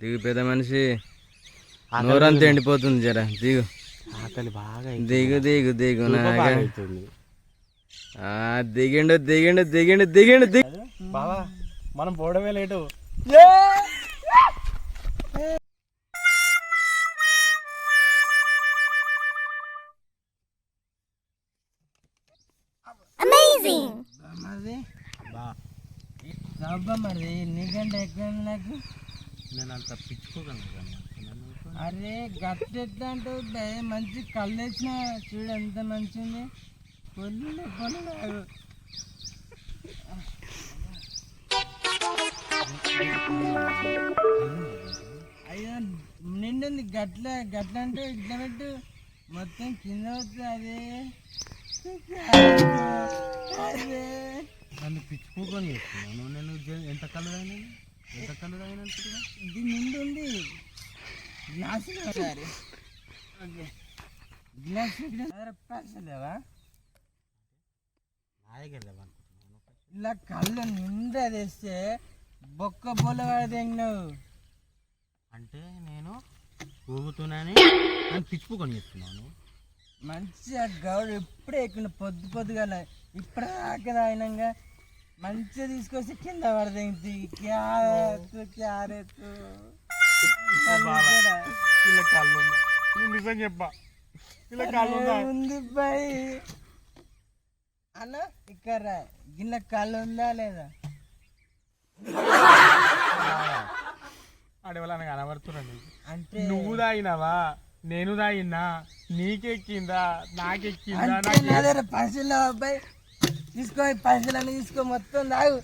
దిగు పెద్ద మనిషి. నోరంతా ఎండిపోతుంది జర. దిగు. ఆకలి బాగా దిగు దిగు దిగు నాగా అవుతుంది ఆ, దిగిండు దిగిండు దిగిండు దిగిండు దిగు. బావా మనం పోవడమే లేటు. బా రవ్వ మరి నీకంటే ఎక్కువ నాకు? నేను అంత పిచ్చుకోగలను అరే గట్ట ఎట్లా అంటావు బే మంచి కళ్ళు వేసిన చూడు ఎంత మంచిది కొల్లు కొల్లు అయ్యో నిండింది. గట్ల గట్ల అంటే ఇట్లా పెట్టు. మొత్తం కింద వస్తుంది అదే. నన్ను పిచ్చుకోకొని చేస్తున్నాను నేను ఎంత కళ్ళు తాగినాను ఇది ఉంది ఒకసారి. గ్లాస్ పైసలేవా ఇలా కళ్ళు నిండా తెస్తే బొక్క బొల్ల పడదెంగినావు అంటే నేను ఊగుతున్నానే నన్ను పిచ్చుకోకొని చేస్తున్నాను మంచిగా గౌడు ఎప్పుడే ఎక్కిన పొద్దు పొద్దుగాల. ఇప్పుడు తాగినాక మంచిగా తీసుకొచ్చి కింద పడదెంగి క్యారెట్ క్యారెట్ ఇలా కళ్ళు ఉందా నువ్వు నిజం చెప్పా. ఇలా కళ్ళు ఉందా ఉంది బాయ్. అన్న ఇక్కడ రా. గిన్నె కళ్ళు ఉందా లేదా అడవలని కనబడుతున్నాను అంటే నువ్వు తాగినావా? నేను తాగినా. నీకెక్కిందా? నాకెక్కిందా? పైసలు అబ్బాయి తీసుకో పైసలన్నీ తీసుకో మొత్తం తాగు.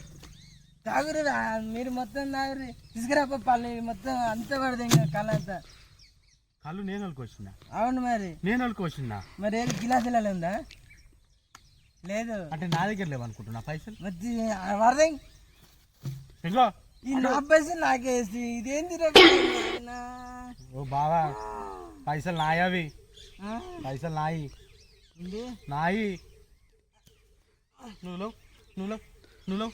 తాగురు మీరు మొత్తం తాగురు తీసుకురా పళ్ళు మొత్తం అంతా పడదు ఇంకా కళ్ళ అంతా. కళ్ళు నేను వాళ్ళకొచ్చిందా అవును మరి. నేను వాళ్ళకొచ్చిందా మరి ఏది గిలాసులలో ఉందా? లేదు. అంటే నా దగ్గర లేవనుకుంటున్నా పైసలు? మరి వరద. ఈ నా పైసలు నాకేసి ఇదేంది? ఓ బావా పైసలు నాయవి? పైసలు నాయి? నాయి. నువ్వు లేవు, నువ్వు లేవు, నువ్వు లేవు.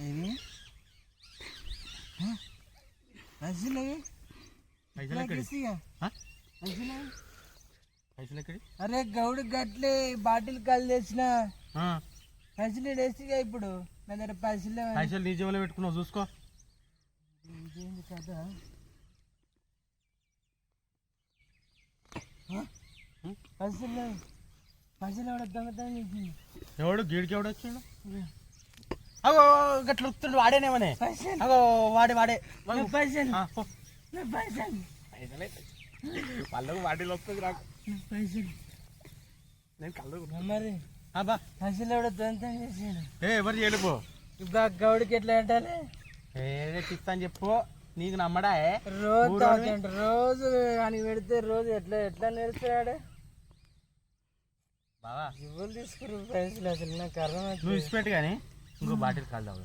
ఏమి ఆ? పైసలు ఏవి? పైసలు ఎక్కడి నాకేసి ఇక. ఆ? పైసలు ఏవి? పైసలు ఎక్కడి అరే గౌడు గట్లే బాటిల్ కళ్ళు తెచ్చిన పైసలు వేసిగా ఇప్పుడు నా దగ్గర పైసలు. పైసలు నీ పెట్టుకున్నావు చూసుకో కదా? పైసలు లేవు పైసలు ఎవడ? దొంగతనం చేసింది ఎవడు గీడికి ఎవడు వచ్చిండు? అగో గట్ల వస్తుండు వాడేనేమనే అగో వాడే వాడే. పైసలు. పైసలు. వాళ్ళకు వాటిలో వస్తుంది నాకు పైసలు. నేను కళ్ళు మరి. ఆ, బా పైసలు ఎవడ దొంగతనం చేసిండు ఏ ఎవరు చేయడు పో. ఇప్పుడు ఆ గౌడికి ఎట్లా అంటారే ఏదే ఇస్తాను చెప్పు. నీకు నమ్మడా? రోజు రోజు అని పెడితే రోజు ఎట్లా ఎట్లా నేర్చుకున్నాడు? బావా ఎవరు తీసుకురు పైసలు అసలు నాకు. అర్థం నువ్వు ఇచ్చిపెట్టు కానీ ఇంకో బాటిల్ కాదు తాగు.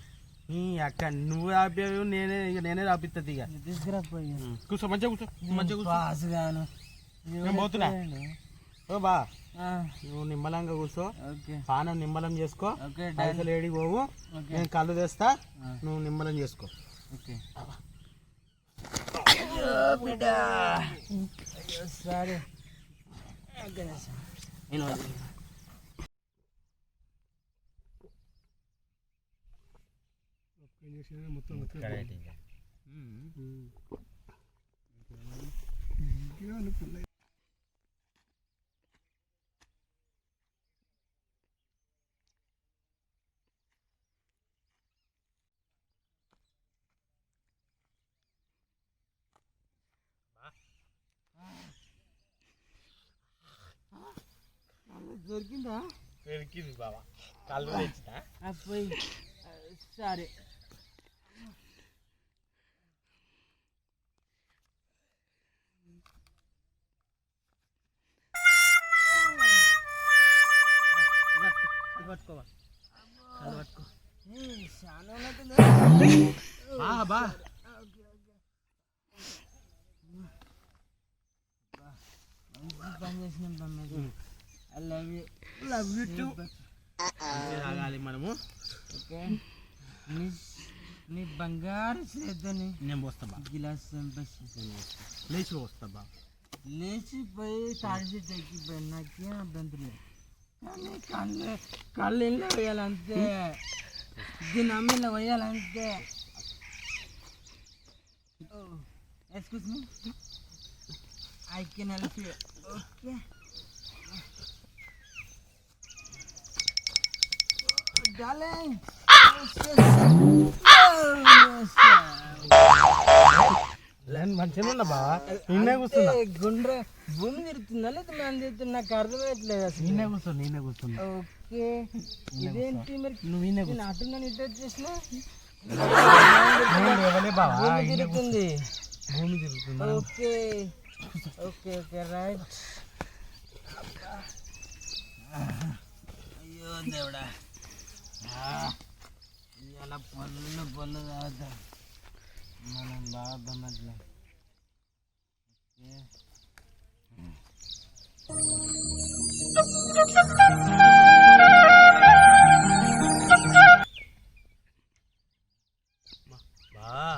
నీ అక్క నువ్వు ఆపేవి నేనే ఇక నేనే ఆపిస్తుంది ఇక తీసుకురా. కూర్చో మంచిగా కూర్చో మంచిగా కూర్చో. పాస్ గాను. నేను పోతున్నా. ఓ బా. ఆ, నువ్వు నిమ్మలంగా కూర్చో. ఓకే. పానం నిమ్మలం చేసుకో. పైసలు ఏడికి పోవు. ఓకే. నేను కళ్ళు తెస్తా. నువ్వు నిమ్మలం చేసుకో. ఓకే సరే దొరికిందా? పెరికింది బావా కళ్ళు తెచ్చినా ఆ, పోయి. ఆ, సరే. పట్టుకోవా ఏయ్, చాలా ఉన్నట్టుంది. బా బా మంచి పని చేసినాం తమ్ముడు I love you love you too తాగాలి మనము ఓకే నీ నీ బంగారు చేద్దని నేను పోస్తా బా గిలాస్ చంపేసి నేను పోస్తా లేచి పోస్తా బా లేచిపోయి తాడిచి ఎక్కిపోయి నాకేం అభ్యంతరం లేదు కానీ కళ్ళు కళ్ళు ఇళ్ళ వేయాలంతే దీని అమ్మిలో వేయాలంతే excuse me I can help you okay darling మంచిగా ఉన్నా బా నిన్నే కూర్చున్నా. గుండ్ర భూమి తిరుగుతుందా లేదా మనం తిరుగుతున్నా నాకు అర్థమయ్యట్లేదు అసలు. నిన్నే నిన్నే కూర్చున్నా. ఓకే. ఇదేంటి మరి? నువ్వు నిన్నే నేను అటు నన్ను ఇటు వచ్చేసిన. భూమి తిరుగుతుంది. భూమి తిరుగుతుందా ఓకే. Okay okay right. అయ్యో దేవుడా. ఇలా పళ్ళు పళ్ళు తాగుతాం. మనం బాగా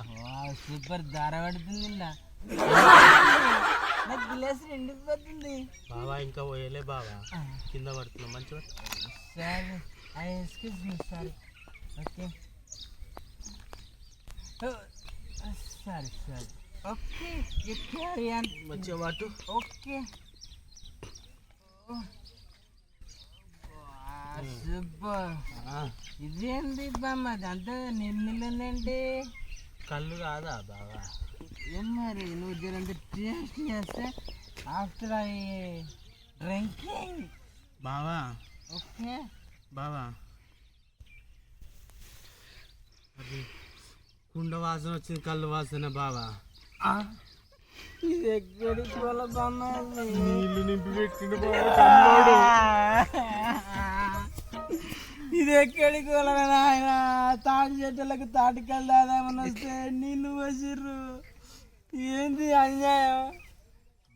వావ్, సూపర్ దార పడుతుంది. నాకు గిలాస్ ఎండిపోతుంది బావా ఇంకా పోయలే బావా. కింద పడుతున్నా మంచిగా sir I excuse me sorry. Okay. Sorry sorry okay you carry on మంచిగా పట్టు ఓకే సూపర్ ఇదేంటి బామ్మ అదంతా నిన్నలేంటి కళ్ళు కాదా బావా ఏం మరి నువ్వు దీనంత టేస్ట్ చేస్తే ఆఫ్టర్ ఐ డ్రింకింగ్ బావా ఓకే బావా అది కుండ వాసన వచ్చింది కళ్ళు వాసన బావా. ఇది ఎక్కడికి నీళ్ళు నింపి ఇది ఎక్కడికి ఆయన తాటి చెట్టులకు తాటికల్ దాదామని వస్తే నీళ్ళు వసిర్రు ఏంది అన్యాయం?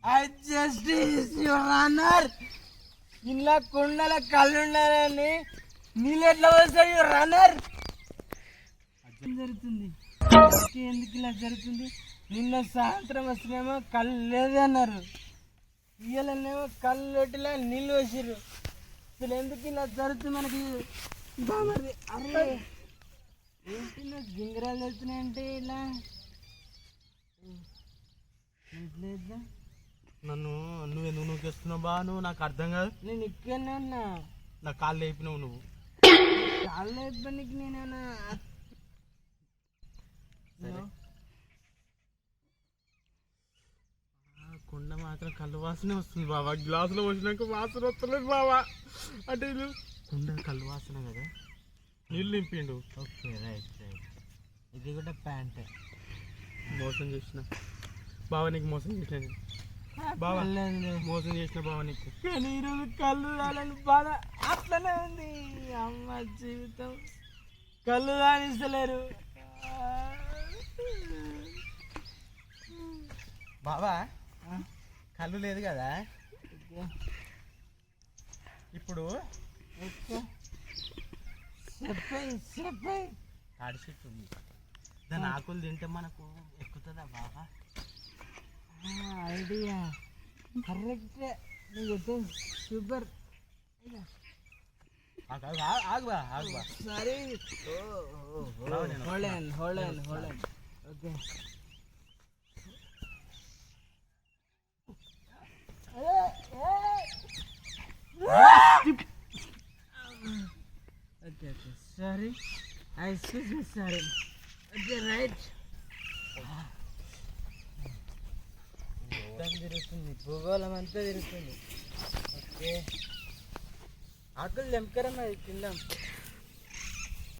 ఐ జస్టిస్ యువర్ ఆనర్ ఇలా కుండల కళ్ళు ఉన్నారని నీళ్ళు ఎట్లా వస్తాయి యువర్ ఆనర్ జరుగుతుంది? ఎందుకు ఇలా జరుగుతుంది? నిన్న సాయంత్రం వస్తేనేమో కళ్ళు లేదన్నారు ఇయ్యాలనేమో కళ్ళు లొట్టిలా నీళ్ళు వేసిర్రు అసలు ఎందుకు ఇలా జరుగుతుంది మనకి? బామర్ది అరే. ఏంటి గింగరాలు వెళ్తున్నాయంటే ఇలా? ఇంట్లేదా? నన్ను నువ్వెందుకు నూకేస్తున్నావు బా? నువ్వు నాకు అర్థం కాదు. నేను ఇక్కడనే ఉన్నా. నా కాళ్ళు లేపినావు నువ్వు. ఇబ్బందికి నేనేనా ఆ కుండ మాత్రం కళ్ళు వాసనే వస్తుంది బావా. గ్లాసులో వచ్చినాక వాసన వస్తలేదు బావా. అంటే కుండ కళ్ళు వాసన కదా. నీళ్ళు నింపిండు. Okay right right. ఇది కూడా ప్యాంట్. మోసం చేసిన. బావ నీకు మోసం చేసిన. బావా మోసం చేసిన బావ నీకు. కానీ ఈరోజు కళ్ళు రాలని బాధ అట్లనే ఉంది. అమ్మ జీవితం. కళ్ళు రాణిస్తలేరు బావా? కళ్ళు లేదు కదా? ఇప్పుడు? తాడి చెట్టు ఉంది. దాని ఆకులు తింటే మనకు ఎక్కుతుందా బావా? ఐడియా. కరెక్ట్. సూపర్ ఆగు, ఆగు, ఆగు, ఆగుబా ఆగుబా సరే. Hold on hold on okay okay okay sorry I excuse me sorry okay right మొత్తం తిరుగుతుంది భూగోళం అంతా తిరుగుతుంది ఓకే ఆకులు తెంపకరమ్మా తిందాం